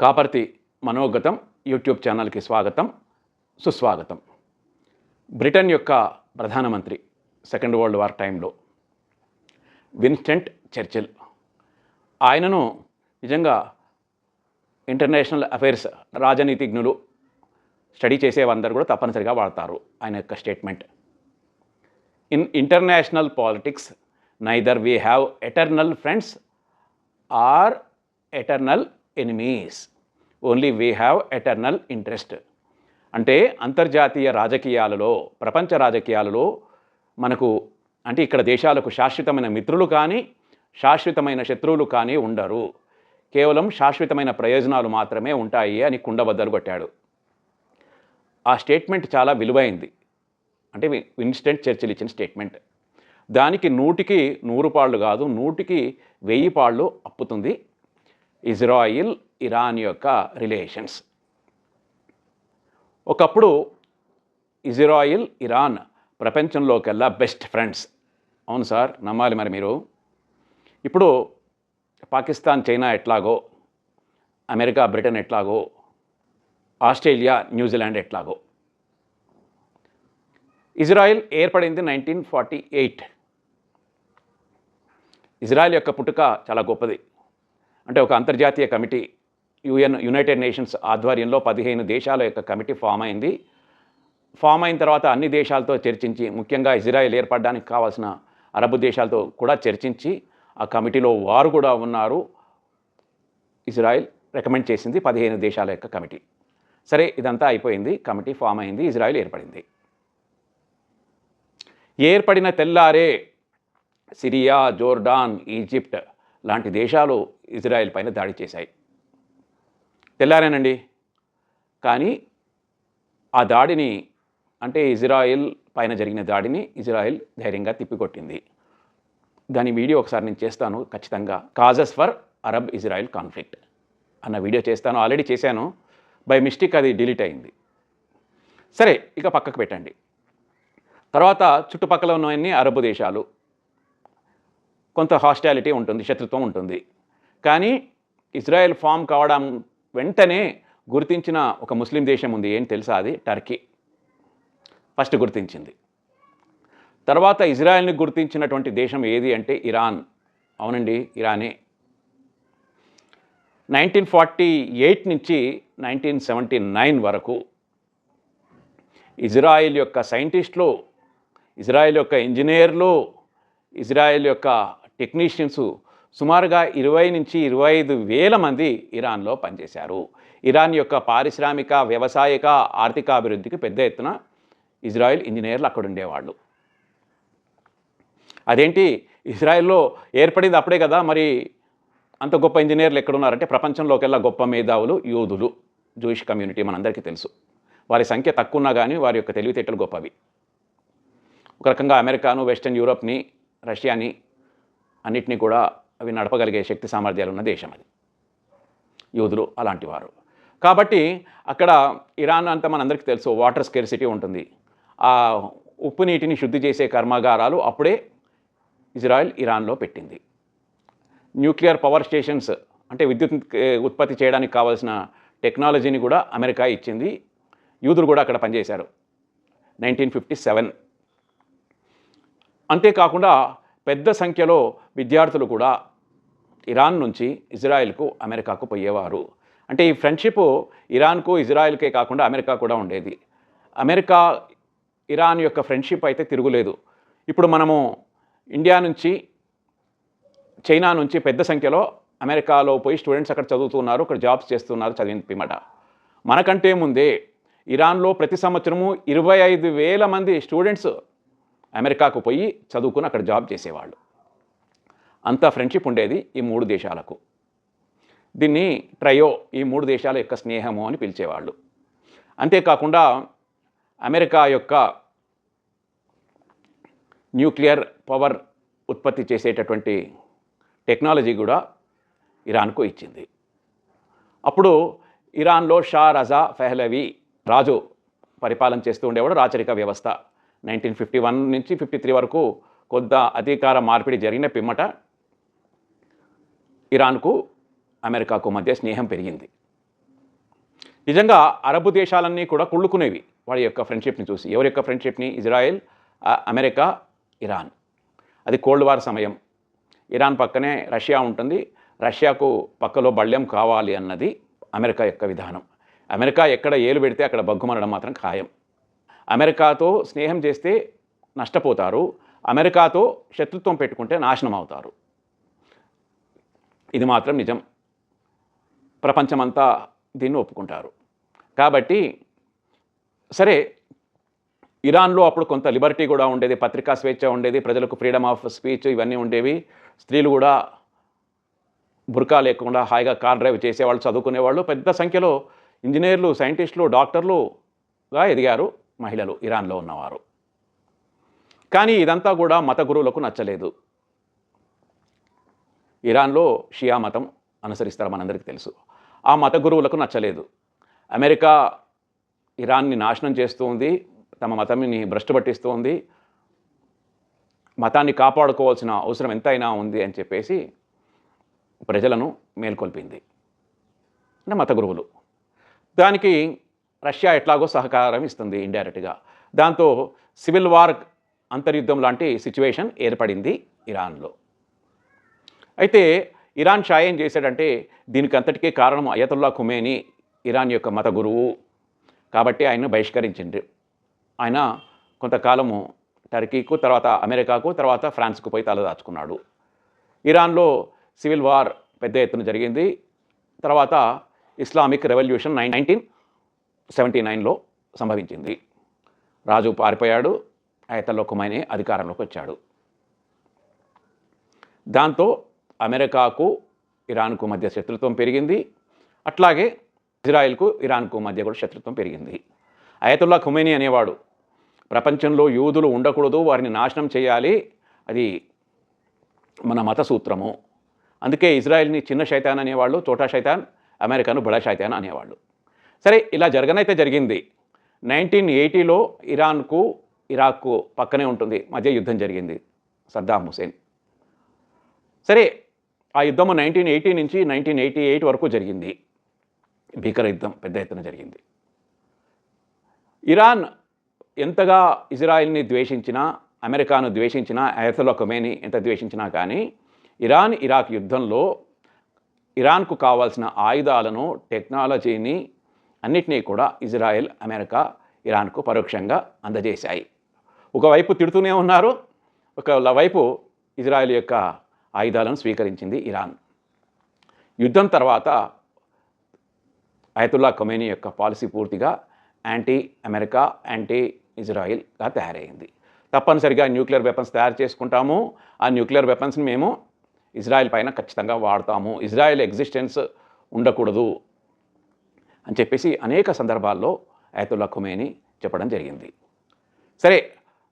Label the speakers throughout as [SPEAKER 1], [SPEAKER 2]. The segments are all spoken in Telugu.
[SPEAKER 1] కాపర్తి మనోగతం యూట్యూబ్ ఛానల్కి స్వాగతం సుస్వాగతం. బ్రిటన్ యొక్క ప్రధానమంత్రి సెకండ్ వరల్డ్ వార్ టైంలో విన్స్టెంట్ చర్చిల్. ఆయనను నిజంగా ఇంటర్నేషనల్ అఫైర్స్ రాజనీతిజ్ఞులు స్టడీ చేసేవందరూ కూడా తప్పనిసరిగా వాడతారు ఆయన యొక్క statement. In international politics neither we have eternal friends or eternal enemies only we have eternal interest అంటే అంతర్జాతీయ రాజకీయాలలో ప్రపంచ రాజకీయాలలో మనకు అంటే ఇక్కడ దేశాలకు శాశ్వతమైన మిత్రులు కానీ శాశ్వతమైన శత్రువులు కానీ ఉండరు. కేవలం శాశ్వతమైన ప్రయోజనాలు మాత్రమే ఉంటాయి అని కుండబద్దలు కొట్టాడు. ఆ స్టేట్మెంట్ చాలా విలువైంది. అంటే విన్స్టెంట్ చర్చిల్ ఇచ్చిన స్టేట్మెంట్. దానికి నూటికి నూరు పాళ్ళు కాదు నూటికి వెయ్యి పాళ్ళు అప్పుతుంది. ఇజ్రాయిల్ ఇరాన్ యొక్క రిలేషన్స్. ఒకప్పుడు ఇజ్రాయిల్ ఇరాన్ ప్రపంచంలోకెల్లా బెస్ట్ ఫ్రెండ్స్. అవును సార్ నమ్మాలి మరి మీరు. ఇప్పుడు పాకిస్తాన్ చైనా ఎట్లాగో అమెరికా బ్రిటన్ ఎట్లాగో ఆస్ట్రేలియా న్యూజిలాండ్ ఎట్లాగో. ఇజ్రాయెల్ ఏర్పడింది నైన్టీన్ ఫార్టీ ఎయిట్. ఇజ్రాయెల్ యొక్క పుట్టుక చాలా గొప్పది. అంటే ఒక అంతర్జాతీయ కమిటీ యుఎన్ యునైటెడ్ నేషన్స్ ఆధ్వర్యంలో పదిహేను దేశాల యొక్క కమిటీ ఫామ్ అయింది. ఫామ్ అయిన తర్వాత అన్ని దేశాలతో చర్చించి ముఖ్యంగా ఇజ్రాయెల్ ఏర్పడడానికి కావాల్సిన అరబ్ దేశాలతో కూడా చర్చించి ఆ కమిటీలో వారు కూడా ఉన్నారు. ఇజ్రాయెల్ రికమెండ్ చేసింది పదిహేను దేశాల యొక్క కమిటీ. సరే ఇదంతా అయిపోయింది కమిటీ ఫామ్ అయింది ఇజ్రాయెల్ ఏర్పడింది. ఏర్పడిన తెల్లారే సిరియా జోర్డాన్ ఈజిప్ట్ లాంటి దేశాలు ఇజ్రాయెల్ పైన దాడి చేశాయి. తెల్లారేనండి. కానీ ఆ దాడిని అంటే ఇజ్రాయెల్ పైన జరిగిన దాడిని ఇజ్రాయెల్ ధైర్యంగా తిప్పికొట్టింది. దాని వీడియో ఒకసారి నేను చేస్తాను. ఖచ్చితంగా causes for Arab Israel conflict అన్న వీడియో చేస్తాను. ఆల్రెడీ చేశాను. బై మిస్టేక్ అది డిలీట్ అయింది. సరే ఇక పక్కకు పెట్టండి. తర్వాత చుట్టుపక్కల ఉన్నవన్నీ అరబ్ దేశాలు. కొంత హాస్టాలిటీ ఉంటుంది శత్రుత్వం ఉంటుంది. కానీ ఇజ్రాయెల్ ఫామ్ కావడం వెంటనే గుర్తించిన ఒక ముస్లిం దేశం ఉంది. ఏం తెలుసా అది? టర్కీ ఫస్ట్ గుర్తించింది. తర్వాత ఇజ్రాయెల్ని గుర్తించినటువంటి దేశం ఏది అంటే ఇరాన్. అవునండి ఇరానే. నైన్టీన్ ఫార్టీ ఎయిట్ నుంచి నైన్టీన్ సెవెంటీ నైన్ వరకు ఇజ్రాయిల్ యొక్క సైంటిస్టులు ఇజ్రాయెల్ యొక్క ఇంజనీర్లు ఇజ్రాయెల్ యొక్క టెక్నీషియన్స్ సుమారుగా ఇరవై నుంచి ఇరవై ఐదు వేల మంది ఇరాన్లో పనిచేశారు. ఇరాన్ యొక్క పారిశ్రామిక వ్యవసాయక ఆర్థిక అభివృద్ధికి పెద్ద ఎత్తున ఇజ్రాయెల్ ఇంజనీర్లు అక్కడ ఉండేవాళ్ళు. అదేంటి? ఇజ్రాయెల్లో ఏర్పడింది అప్పుడే కదా మరి అంత గొప్ప ఇంజనీర్లు ఎక్కడున్నారంటే ప్రపంచంలోకెల్లా గొప్ప మేధావులు యోధులు జూయిష్ కమ్యూనిటీ మనందరికీ తెలుసు. వారి సంఖ్య తక్కువ ఉన్నా కానీ వారి యొక్క తెలివితేటలు గొప్పవి. ఒక రకంగా అమెరికాను వెస్టర్న్ యూరోప్ని రష్యాని అన్నిటినీ కూడా అవి నడపగలిగే శక్తి సామర్థ్యాలు ఉన్న దేశం అది. యూదులు అలాంటి వారు. కాబట్టి అక్కడ ఇరాన్ అంతా మనందరికీ తెలుసు వాటర్ స్కేర్సిటీ ఉంటుంది. ఆ ఉప్పు నీటిని శుద్ధి చేసే కర్మాగారాలు అప్పుడే ఇజ్రాయెల్ ఇరాన్లో పెట్టింది. న్యూక్లియర్ పవర్ స్టేషన్స్ అంటే విద్యుత్ ఉత్పత్తి చేయడానికి కావాల్సిన టెక్నాలజీని కూడా అమెరికా ఇచ్చింది. యూదులు కూడా అక్కడ పనిచేశారు. నైన్టీన్ ఫిఫ్టీ సెవెన్ అంతేకాకుండా పెద్ద సంఖ్యలో విద్యార్థులు కూడా ఇరాన్ నుంచి ఇజ్రాయెల్కు అమెరికాకు పోయేవారు. అంటే ఈ ఫ్రెండ్షిప్ ఇరాన్కు ఇజ్రాయెల్కే కాకుండా అమెరికా కూడా ఉండేది. అమెరికా ఇరాన్ యొక్క ఫ్రెండ్షిప్ అయితే తిరుగులేదు. ఇప్పుడు మనము ఇండియా నుంచి చైనా నుంచి పెద్ద సంఖ్యలో అమెరికాలో పోయి స్టూడెంట్స్ అక్కడ చదువుతున్నారు అక్కడ జాబ్స్ చేస్తున్నారు చదివిన మనకంటే ముందే ఇరాన్లో ప్రతి సంవత్సరము ఇరవై ఐదు వేల మంది స్టూడెంట్స్ అమెరికాకు పోయి చదువుకుని అక్కడ జాబ్ చేసేవాళ్ళు. అంత ఫ్రెండ్షిప్ ఉండేది ఈ మూడు దేశాలకు. దీన్ని ట్రయో ఈ మూడు దేశాల యొక్క స్నేహము అని పిలిచేవాళ్ళు. అంతేకాకుండా అమెరికా యొక్క న్యూక్లియర్ పవర్ ఉత్పత్తి చేసేటటువంటి టెక్నాలజీ కూడా ఇరాన్కు ఇచ్చింది. అప్పుడు ఇరాన్లో షా రజా ఫెహ్లవి రాజు పరిపాలన చేస్తూ ఉండేవాడు రాచరిక వ్యవస్థ. నైన్టీన్ ఫిఫ్టీ వన్ నుంచి ఫిఫ్టీ త్రీ వరకు కొంత అధికార మార్పిడి జరిగిన పిమ్మట ఇరాన్కు అమెరికాకు మధ్య స్నేహం పెరిగింది. నిజంగా అరబ్ దేశాలన్నీ కూడా కుళ్ళుకునేవి వాడి యొక్క ఫ్రెండ్షిప్ని చూసి. ఎవరి యొక్క ఫ్రెండ్షిప్ని? Israel America Iran. అది కోల్డ్ వార్ సమయం. ఇరాన్ పక్కనే రష్యా ఉంటుంది. రష్యాకు పక్కలో బళ్యం కావాలి అన్నది అమెరికా యొక్క విధానం. అమెరికా ఎక్కడ ఏలు పెడితే అక్కడ బగ్గుమనడం మాత్రం ఖాయం. అమెరికాతో స్నేహం చేస్తే నష్టపోతారు. అమెరికాతో శత్రుత్వం పెట్టుకుంటే నాశనం అవుతారు ఇది మాత్రం నిజం. ప్రపంచమంతా దీన్ని ఒప్పుకుంటారు. కాబట్టి సరే ఇరాన్లో అప్పుడు కొంత లిబర్టీ కూడా ఉండేది పత్రికా స్వేచ్ఛ ఉండేది ప్రజలకు ఫ్రీడమ్ ఆఫ్ స్పీచ్ ఇవన్నీ ఉండేవి. స్త్రీలు కూడా బుర్కా లేకుండా హాయిగా కార్ డ్రైవ్ చేసేవాళ్ళు చదువుకునేవాళ్ళు. పెద్ద సంఖ్యలో ఇంజనీర్లు సైంటిస్టులు డాక్టర్లుగా ఎదిగారు. మహిళలు ఇరాన్లో ఉన్నవారు. కానీ ఇదంతా కూడా మత గురువులకు నచ్చలేదు. ఇరాన్లో షియా మతం అనుసరిస్తారు మనందరికీ తెలుసు. ఆ మత గురువులకు నచ్చలేదు. అమెరికా ఇరాన్ని నాశనం చేస్తూ ఉంది తమ మతాన్ని భ్రష్టు పట్టిస్తూ ఉంది మతాన్ని కాపాడుకోవాల్సిన అవసరం ఎంతైనా ఉంది అని చెప్పేసి ప్రజలను మేల్కొల్పింది. అంటే మత గురువులు. దానికి రష్యా ఎట్లాగో సహకారం ఇస్తుంది ఇండైరెక్ట్గా దాంతో సివిల్ వార్ అంతర్యుద్ధం లాంటి సిచ్యువేషన్ ఏర్పడింది ఇరాన్లో. అయితే ఇరాన్ షా ఏం చేశాడంటే దీనికి అంతటికే కారణం అయతుల్లా ఖుమేని ఇరాన్ యొక్క మత గురువు. కాబట్టి ఆయన్ను బహిష్కరించింది ఆయన కొంతకాలము టర్కీకు తర్వాత అమెరికాకు తర్వాత ఫ్రాన్స్కు పోయి తలదాచుకున్నాడు ఇరాన్లో సివిల్ వార్ పెద్ద ఎత్తున జరిగింది. తర్వాత Islamic revolution nine nineteen seventy నైన్లో సంభవించింది. రాజు పారిపోయాడు ఆయతల్లో ఖుమైనీ అధికారంలోకి వచ్చాడు. దాంతో అమెరికాకు ఇరాన్కు మధ్య శత్రుత్వం పెరిగింది. అట్లాగే ఇజ్రాయెల్కు ఇరాన్కు మధ్య కూడా శత్రుత్వం పెరిగింది. అయతుల్లా ఖుమైనీ అనేవాడు ప్రపంచంలో యూదులు ఉండకూడదు వారిని నాశనం చేయాలి అది మన మత సూత్రము. అందుకే ఇజ్రాయెల్ని చిన్న శైతాన్ అనేవాళ్ళు చోటా శైతాన్ అమెరికాను బడా శైతాన్ అనేవాళ్ళు. సరే ఇలా జరగనైతే జరిగింది. నైన్టీన్ ఎయిటీలో ఇరాన్కు ఇరాక్కు పక్కనే ఉంటుంది. మధ్య యుద్ధం జరిగింది. సద్దాం హుసేన్ సరే ఆ యుద్ధము నైన్టీన్ ఎయిటీ నుంచి నైన్టీన్ ఎయిటీ ఎయిట్ వరకు జరిగింది. భీకర యుద్ధం పెద్ద ఎత్తున జరిగింది. ఇరాన్ ఎంతగా ఇజ్రాయెల్ని ద్వేషించినా అమెరికాను ద్వేషించినా అయతలో ఖొమేని ఎంత ద్వేషించినా కానీ ఇరాన్ ఇరాక్ యుద్ధంలో ఇరాన్కు కావాల్సిన ఆయుధాలను టెక్నాలజీని అన్నిటినీ కూడా ఇజ్రాయెల్ అమెరికా ఇరాన్కు పరోక్షంగా అందజేశాయి. ఒకవైపు తిడుతూనే ఉన్నారు ఒక వైపు ఇజ్రాయెల్ యొక్క ఆయుధాలను స్వీకరించింది ఇరాన్. యుద్ధం తర్వాత అయతుల్లా ఖొమేనీ యొక్క పాలసీ పూర్తిగా యాంటీ అమెరికా యాంటీ ఇజ్రాయిల్గా తయారైంది. తప్పనిసరిగా న్యూక్లియర్ వెపన్స్ తయారు చేసుకుంటాము. ఆ న్యూక్లియర్ వెపన్స్ని మేము ఇజ్రాయెల్ పైన ఖచ్చితంగా వాడతాము. ఇజ్రాయెల్ ఎగ్జిస్టెన్స్ ఉండకూడదు. అని చెప్పేసి అనేక సందర్భాల్లో ఆయతుల్లా ఖుమేని చెప్పడం జరిగింది. సరే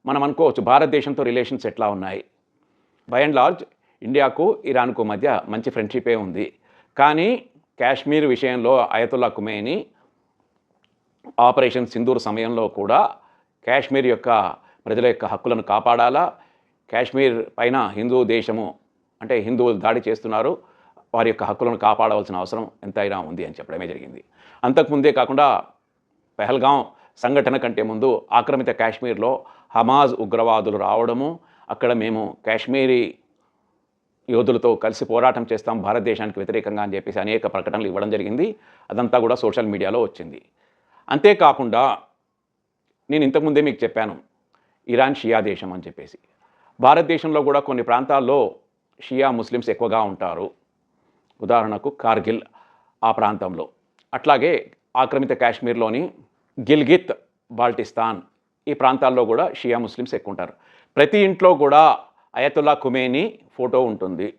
[SPEAKER 1] మనం అనుకోవచ్చు భారతదేశంతో రిలేషన్స్ ఎట్లా ఉన్నాయి? బై అండ్ లార్జ్ ఇండియాకు ఇరాన్కు మధ్య మంచి ఫ్రెండ్షిపే ఉంది. కానీ కాశ్మీర్ విషయంలో అయతుల్లా కుమేని ఆపరేషన్ సింధూర్ సమయంలో కూడా కాశ్మీర్ యొక్క ప్రజల యొక్క హక్కులను కాపాడాలా? కాశ్మీర్ పైన హిందూ దేశము అంటే హిందువులు దాడి చేస్తున్నారు. వారి యొక్క హక్కులను కాపాడవలసిన అవసరం ఎంతైనా ఉంది అని చెప్పడమే జరిగింది. అంతకుముందే కాకుండా పెహల్గాం సంఘటన కంటే ముందు ఆక్రమిత కాశ్మీర్లో హమాజ్ ఉగ్రవాదులు రావడము అక్కడ మేము కాశ్మీరీ యోధులతో కలిసి పోరాటం చేస్తాం భారతదేశానికి వ్యతిరేకంగా అని చెప్పేసి అనేక ప్రకటనలు ఇవ్వడం జరిగింది. అదంతా కూడా సోషల్ మీడియాలో వచ్చింది. అంతేకాకుండా నేను ఇంతకుముందే మీకు చెప్పాను ఇరాన్ షియా దేశం అని చెప్పేసి. భారతదేశంలో కూడా కొన్ని ప్రాంతాల్లో షియా ముస్లిమ్స్ ఎక్కువగా ఉంటారు. ఉదాహరణకు కార్గిల్ ఆ ప్రాంతంలో. అట్లాగే ఆక్రమిత కాశ్మీర్లోని గిల్గిత్ బాల్టిస్తాన్ ఈ ప్రాంతాల్లో కూడా షియా ముస్లిమ్స్ ఎక్కువ ఉంటారు ప్రతి ఇంట్లో కూడా అయతుల్లా కుమేని ఫోటో ఉంటుంది.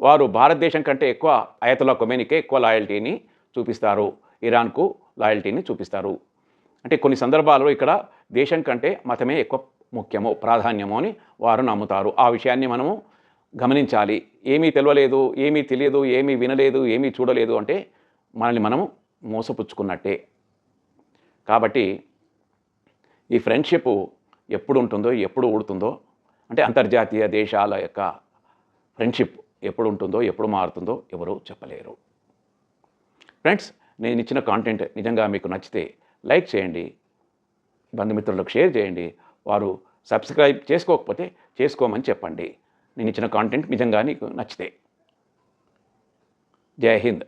[SPEAKER 1] వారు భారతదేశం కంటే ఎక్కువ అయతుల్లా కుమేనికే ఎక్కువ లాయల్టీని చూపిస్తారు. ఇరాన్కు లాయల్టీని చూపిస్తారు. అంటే కొన్ని సందర్భాల్లో ఇక్కడ దేశం కంటే మతమే ఎక్కువ ముఖ్యము ప్రాధాన్యము అని వారు నమ్ముతారు. ఆ విషయాన్ని మనము గమనించాలి. ఏమీ తెలియలేదు ఏమీ తెలియదు ఏమీ వినలేదు ఏమీ చూడలేదు అంటే మనల్ని మనము మోసపుచ్చుకున్నట్టే. కాబట్టి ఈ ఫ్రెండ్షిప్ ఎప్పుడు ఉంటుందో ఎప్పుడు ఊడుతుందో అంటే అంతర్జాతీయ దేశాల యొక్క ఫ్రెండ్షిప్ ఎప్పుడు ఉంటుందో ఎప్పుడు మారుతుందో ఎవరు చెప్పలేరు. ఫ్రెండ్స్ నేను ఇచ్చిన కాంటెంట్ నిజంగా మీకు నచ్చితే లైక్ చేయండి బంధుమిత్రులకు షేర్ చేయండి వారు సబ్స్క్రైబ్ చేసుకోకపోతే చేసుకోమని చెప్పండి. నేను ఇచ్చిన కాంటెంట్ నిజంగా నీకు నచ్చితే. జై హింద్.